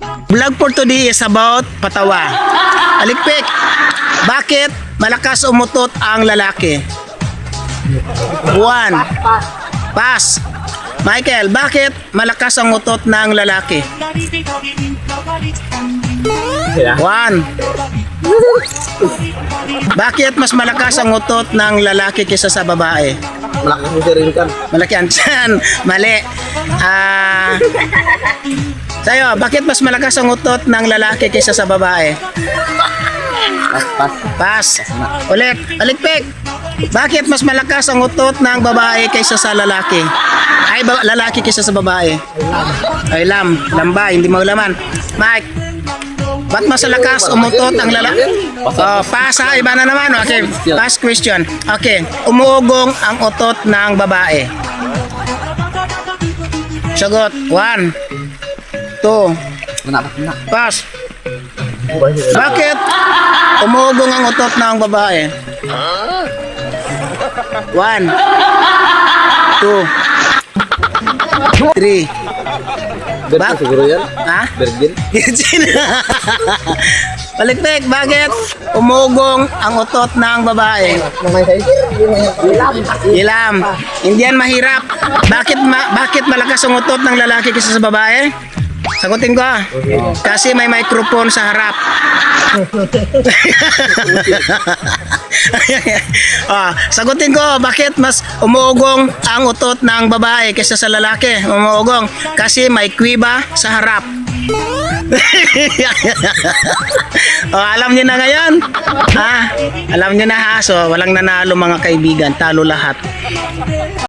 Vlog for today is about patawa. Alikpik, bakit malakas umutot ang lalaki? One. Pass. Michael, bakit malakas ang utot ng lalaki? One. Bakit mas malakas ang utot ng lalaki kaysa sa babae? Malakas mo si Rinkan. Malaki ang tiyan. Mali. Ah... sa'yo, bakit mas malakas ang utot ng lalaki kaysa sa babae? Pas, pas. Pass. Ulit. Alikpik. Bakit mas malakas ang utot ng babae kaysa sa lalaki? Ay, ba- lalaki kaysa sa babae? Ay, lam. Lamba, hindi mo laman. Mike. Ba't mas malakas umutot ang lalaki? Oh, pass ha, iba na naman. Okay, pass question. Okay, umuugong ang utot ng babae. Sagot. One. Two. Pass. Bakit umuugong ang utot ng babae? One. Two. Three. Virgin siguro yan. Ha? Virgin. Virgin. Palikpik, bakit umugong ang utot ng babae? Ilam. Ilam. Hindi yan mahirap. Bakit ma- bakit malakas ang utot ng lalaki kaysa sa babae? Sagutin ko. ah. Kasi may microphone sa harap. ah, sagutin ko, bakit mas umuugong ang utot ng babae kaysa sa lalaki? Umuugong kasi may kwiba sa harap. oh, alam niyo na ngayon? Ha? Alam niyo na ha? So, walang nanalo mga kaibigan. Talo lahat.